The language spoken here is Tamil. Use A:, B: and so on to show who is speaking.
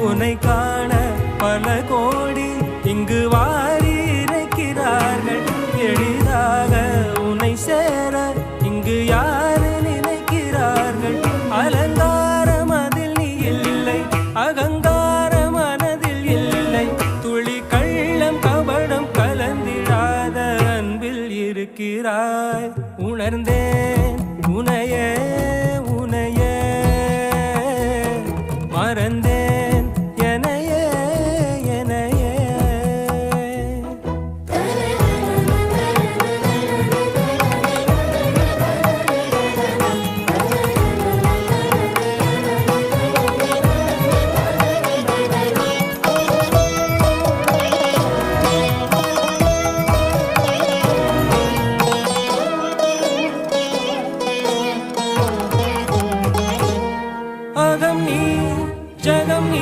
A: உனை காண பல கோடி இங்கு வாரி இறைக்கிறார்கள் எளிதாக உனை சேர இங்கு யாரு நினைக்கிறார்கள்? அலங்கார மதில் நீ இல்லை அகங்கார மனதில் இல்லை. துளி கள்ளம் கபடம் கலந்திடாத அன்பில் இருக்கிறாய். உணர்ந்தேன் உனைய உனைய. மறந்தேன். जगम्